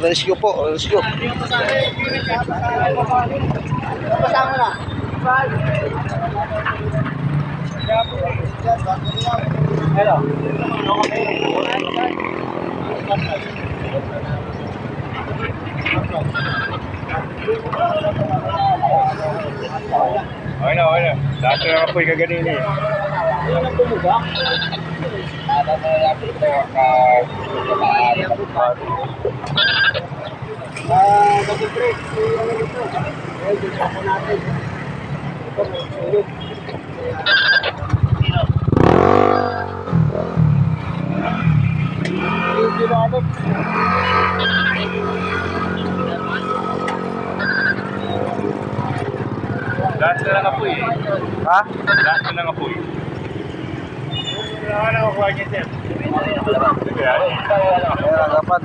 rescue po, rescue. Kasama na. Hello. Okay na, okay na. Dati na apoy kaganin eh. Ano nang tumuga? Ah, double break. Ano dito? Eh, ako natin. Ito, may sunog. Hindi na ano. Dati na lang apoy eh. Ha? Dati na lang apoy. Wala ka na niya, sir. Iya, iya. Ayan, dapat.